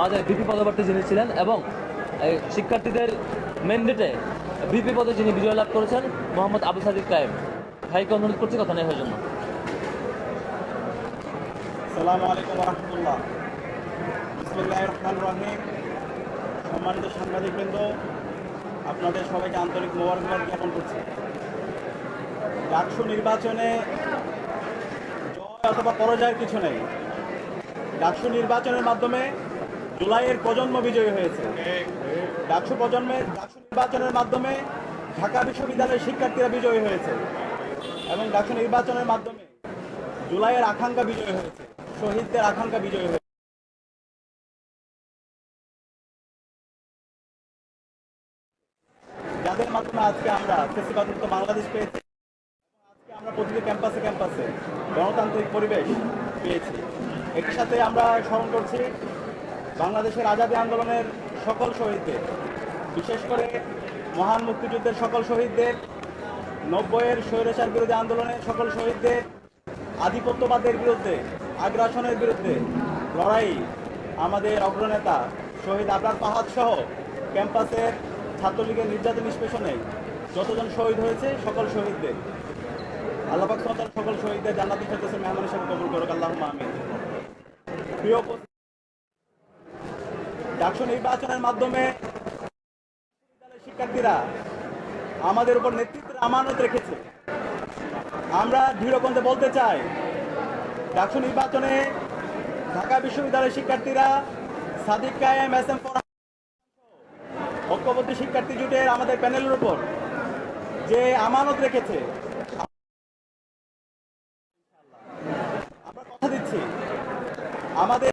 আমাদের বিপি পদবর্তী যিনি ছিলেন এবং শিক্ষার্থীদের ম্যান্ডেটে বিপি পদে যিনি বিজয় লাভ করেছেন, মোহাম্মদ আবু সাদিক কায়েম। ভাইকে অনুরোধ করছি কথা নেই জন্য। সালামু আলাইকুম রহমতুল্লাহ সম্মানিত সাংবাদিকবৃন্দ, আপনাদের সবাইকে আন্তরিক মোবারকবাদ জ্ঞাপন করছি। ডাকসু নির্বাচনে জয় অথবা পরাজয়ের কিছু নেই। ডাকসু নির্বাচনের মাধ্যমে জুলাইয়ের প্রজন্ম বিজয়ী হয়েছে। ডাকসু প্রজন্মের ডাকসু নির্বাচনের মাধ্যমে ঢাকা বিশ্ববিদ্যালয়ের শিক্ষার্থীরা বিজয়ী হয়েছে এবং ডাকসু নির্বাচনের মাধ্যমে জুলাইয়ের আকাঙ্ক্ষা বিজয় হয়েছে, শহীদদের আকাঙ্ক্ষা বিজয় হয়েছে। যাদের মাধ্যমে আজকে আমরা ফেসিবাদ বাংলাদেশ পেয়েছি, আজকে আমরা প্রতিটি ক্যাম্পাসে ক্যাম্পাসে গণতান্ত্রিক পরিবেশ পেয়েছি। একই সাথে আমরা স্মরণ করছি বাংলাদেশের আজাদী আন্দোলনের সকল শহীদদের, বিশেষ করে মহান মুক্তিযুদ্ধের সকল শহীদদের, নব্বইয়ের স্বৈরাচার বিরোধী আন্দোলনের সকল শহীদদের, আধিপত্যবাদের বিরুদ্ধে, আগ্রাসনের বিরুদ্ধে লড়াই আমাদের অগ্রনেতা শহীদ আবরার পাহাদ সহ ক্যাম্পাসের ছাত্রলীগের নির্যাতন নিষ্পেষণে যতজন শহীদ হয়েছে সকল শহীদদের। সন্তান সকল শহীদদের জান্নাতি ফেরদৌসের মেহমান হিসেবে কবুল করুক। আল্লাহ আমিন। প্রিয় ডাকসু নির্বাচনের মাধ্যমে শিক্ষার্থীরা আমাদের উপর নেতৃত্বের আমানত রেখেছে। আমরা দৃঢ়কণ্ঠে বলতে চাই, ডাকসু নির্বাচনে ঢাকা বিশ্ববিদ্যালয়ের শিক্ষার্থীরা সাদিক কায়েম, এস এম ঐক্যবদ্ধ শিক্ষার্থী জুটের আমাদের প্যানেলের উপর যে আমানত রেখেছে, আমরা কথা দিচ্ছি। আমাদের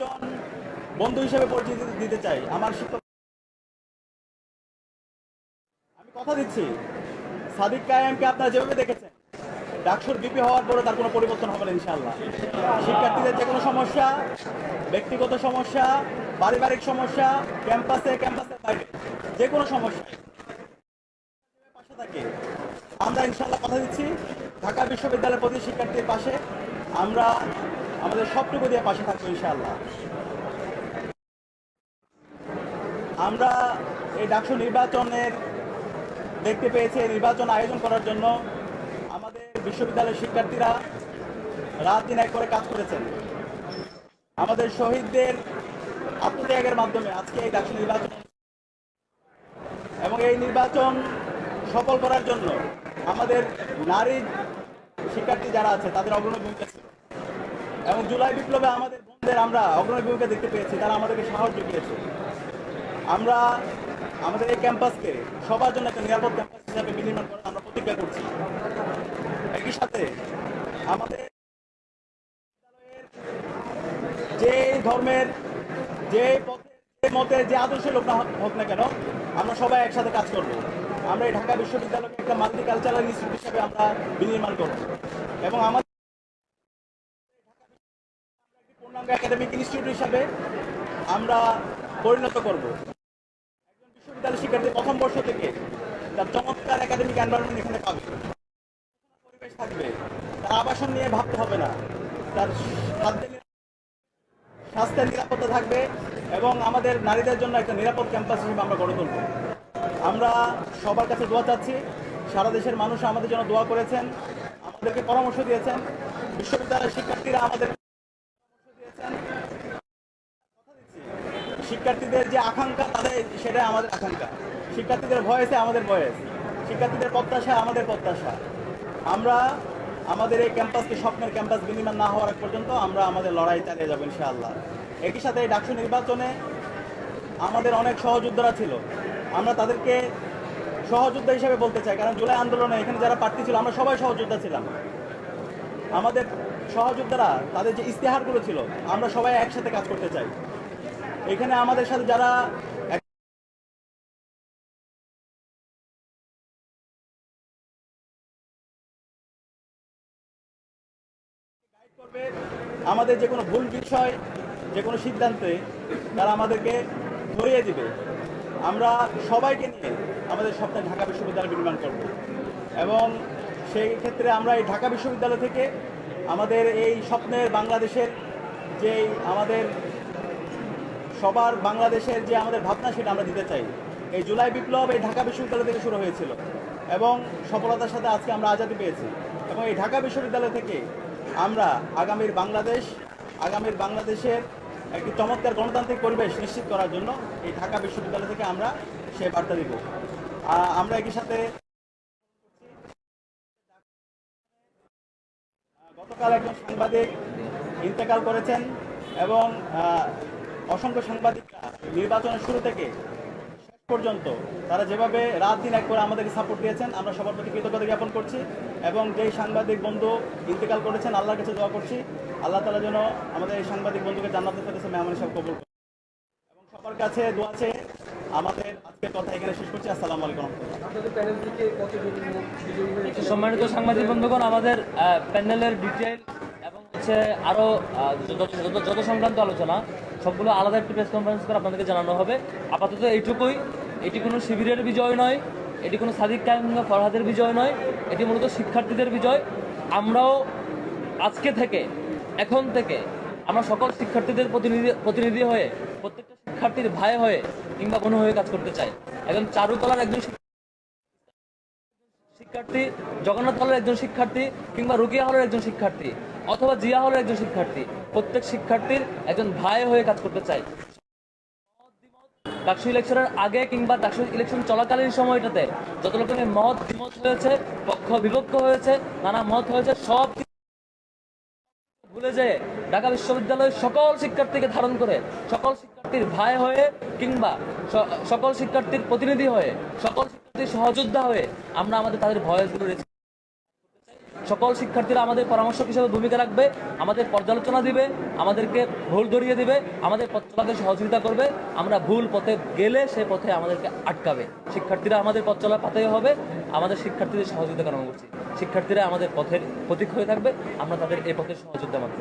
একজন বন্ধু হিসেবে পরিচয় দিতে- চাই, আমার শিক্ষক আমি কথা দিচ্ছি। সাদিক কায়েমকে আপনারা যেভাবে দেখেছেন বিপি হওয়ার পরে তার কোনো পরিবর্তন হবে না, ইনশাআল্লাহ। শিক্ষার্থীদের যে কোনো সমস্যা, ব্যক্তিগত সমস্যা, পারিবারিক সমস্যা, ক্যাম্পাসে ক্যাম্পাসের বাইরে যে কোনো সমস্যা। পাশে থাকে। আমরা ইনশাল্লাহ কথা দিচ্ছি, ঢাকা বিশ্ববিদ্যালয়ের প্রতি শিক্ষার্থীর পাশে আমরা আমাদের সবটুকু দিয়ে পাশে থাকব ইনশাআল্লাহ। আমরা এই ডাকসু নির্বাচনের দেখতে পেয়েছি নির্বাচন আয়োজন করার জন্য আমাদের বিশ্ববিদ্যালয়ের শিক্ষার্থীরা রাত দিন এক করে কাজ করেছেন। আমাদের শহীদদের আত্মত্যাগের মাধ্যমে আজকে এই ডাকসু নির্বাচন এবং এই নির্বাচন সফল করার জন্য আমাদের নারী শিক্ষার্থী যারা আছে, তাদের অগ্রণী ভূমিকা ছিল। এবং জুলাই বিপ্লবে আমাদের বোনদের আমরা অগ্রণী ভূমিকা দেখতে পেয়েছি, তারা আমাদেরকে সাহস জুগিয়েছে। আমরা আমাদের এই ক্যাম্পাসকে সবার জন্য একটা নিরাপদ ক্যাম্পাস হিসাবে বিনির্মাণ করার আমরা প্রতিজ্ঞা করছি। একই সাথে আমাদের যে ধর্মের, যে পথের, যে মতের, যে আদর্শের লোক হোক না কেন, আমরা সবাই একসাথে কাজ করব। আমরা এই ঢাকা বিশ্ববিদ্যালয়কে একটা মাল্টি কালচারাল ইনস্টিটিউট হিসাবে আমরা বিনির্মাণ করব। এবং আমাদের একাডেমিক ইনস্টিটিউট হিসাবে আমরা পরিণত করব। একজন বিশ্ববিদ্যালয় শিক্ষার্থী প্রথম বর্ষ থেকে তার চমৎকার একাডেমিক এনভায়রনমেন্ট এখানে পাবে। পরিবেশ থাকবে, তার আবাসন নিয়ে ভাবতে হবে না। তার স্বাস্থ্যের নিরাপত্তা থাকবে এবং আমাদের নারীদের জন্য একটা নিরাপদ ক্যাম্পাস হিসেবে আমরা গড়ে তুলব। আমরা সবার কাছে দোয়া চাচ্ছি, সারা দেশের মানুষ আমাদের জন্য দোয়া করেছেন, আমাদেরকে পরামর্শ দিয়েছেন। বিশ্ববিদ্যালয়ের শিক্ষার্থীরা আমাদের পরামর্শ দিয়েছেন কথা দিচ্ছি, শিক্ষার্থীদের যে আকাঙ্ক্ষা, তাদের সেটাই আমাদের আকাঙ্ক্ষা। শিক্ষার্থীদের ভয়েসে আমাদের ভয়েস। শিক্ষার্থীদের প্রত্যাশা আমাদের প্রত্যাশা। আমরা আমাদের এই ক্যাম্পাসকে স্বপ্নের ক্যাম্পাস বিনিময় না হওয়ার পর্যন্ত আমরা আমাদের লড়াই চালিয়ে যাব ইনশাআল্লাহ। একই সাথে এই ডাকসু নির্বাচনে আমাদের অনেক সহযোদ্ধারা ছিল। আমরা তাদেরকে সহযোদ্ধা হিসেবে বলতে চাই, কারণ জুলাই আন্দোলনে এখানে যারা প্রার্থী ছিল, আমরা সবাই সহযোদ্ধা ছিলাম। আমাদের সহযোদ্ধারা তাদের যে ইস্তেহারগুলো ছিল, আমরা সবাই একসাথে কাজ করতে চাই। এখানে আমাদের সাথে যারা আমাদের যে কোনো ভুল বিষয়, যে কোনো সিদ্ধান্তে তারা আমাদেরকে ধরিয়ে দিবে। আমরা সবাইকে নিয়ে আমাদের স্বপ্নে ঢাকা বিশ্ববিদ্যালয় নির্মাণ করব। এবং সেই ক্ষেত্রে আমরা এই ঢাকা বিশ্ববিদ্যালয় থেকে আমাদের এই স্বপ্নের বাংলাদেশের যে আমাদের সবার বাংলাদেশের যে আমাদের ভাবনা সেটা আমরা দিতে চাই। এই জুলাই বিপ্লব এই ঢাকা বিশ্ববিদ্যালয় থেকে শুরু হয়েছিল এবং সফলতার সাথে আজকে আমরা আজাদি পেয়েছি। এবং এই ঢাকা বিশ্ববিদ্যালয় থেকে আমরা আগামীর বাংলাদেশ, আগামীর বাংলাদেশের একটি চমৎকার গণতান্ত্রিক পরিবেশ নিশ্চিত করার জন্য এই ঢাকা বিশ্ববিদ্যালয় থেকে আমরা সে বার্তা দিব। আমরা একই সাথে গতকাল একজন সাংবাদিক ইন্তেকাল করেছেন এবং অসংখ্য সাংবাদিকরা নির্বাচনের শুরু থেকে শেষ পর্যন্ত তারা যেভাবে রাত দিন এক করে আমাদেরকে সাপোর্ট দিয়েছেন আমরা সবার প্রতি কৃতজ্ঞতা জ্ঞাপন করছি এবং যেই সাংবাদিক বন্ধু ইন্তেকাল করেছেন আল্লাহর কাছে দোয়া করছি। আল্লাহ তালা যেন আমাদের এই সাংবাদিক বন্ধুকে জান্নাতের ফেরেছে মেহমান হিসাব কবুল এবং সবার কাছে দোয়া চেয়ে আমাদের আজকের কথা এখানে শেষ করছি। আসসালামু আলাইকুম সম্মানিত সাংবাদিক বন্ধুগণ আমাদের আহ, প্যানেলের ডিটেল এবং হচ্ছে আরও আহ, যত যত- যত সংক্রান্ত আলোচনা সবগুলো আলাদা একটি প্রেস কনফারেন্স করে আপনাদেরকে জানানো হবে। আপাতত এইটুকুই। এটি কোনো শিবিরের বিজয় নয়, এটি কোনো সাদিক কায়েম কিংবা ফরহাদের বিজয় নয়, এটি মূলত শিক্ষার্থীদের বিজয়। আমরাও আজকে থেকে, এখন থেকে আমরা সকল শিক্ষার্থীদের প্রতিনিধি প্রতিনিধি হয়ে, প্রত্যেকটা শিক্ষার্থীর ভাই হয়ে কিংবা কোনো হয়ে কাজ করতে চাই। একজন চারুকলার একজন শিক্ষার্থী, জগন্নাথ হলের একজন শিক্ষার্থী কিংবা রুকিয়া হলের একজন শিক্ষার্থী। অথবা জিয়া হলের একজন শিক্ষার্থী। প্রত্যেক শিক্ষার্থীর একজন ভাই হয়ে কাজ করতে চাই ডাকসু ইলেকশনের আগে কিংবা ডাকসু ইলেকশন চলাকালীন সময়টাতে। যত রকমের মত বিমত হয়েছে, পক্ষ বিপক্ষ হয়েছে, নানা মত হয়েছে, সব ভুলে যেয়ে ঢাকা বিশ্ববিদ্যালয়ের সকল শিক্ষার্থীকে ধারণ করে, সকল শিক্ষার্থীর ভাই হয়ে কিংবা সকল শিক্ষার্থীর প্রতিনিধি হয়ে, সকল শিক্ষার্থীর সহযোদ্ধা হয়ে আমরা আমাদের তাদের ভয়েসগুলো সকল শিক্ষার্থীরা আমাদের পরামর্শক হিসেবে ভূমিকা রাখবে, আমাদের পর্যালোচনা দিবে, আমাদেরকে ভুল ধরিয়ে দিবে, আমাদের পথ চলাতে সহযোগিতা করবে, আমরা ভুল পথে গেলে সে পথে আমাদেরকে আটকাবে। শিক্ষার্থীরা আমাদের পথ চলা পাতে হবে, আমাদের শিক্ষার্থীদের সহযোগিতা কামনা করছি। শিক্ষার্থীরা আমাদের পথের প্রতীক হয়ে থাকবে, আমরা তাদের এ পথে সহযোগিতা মাত্র।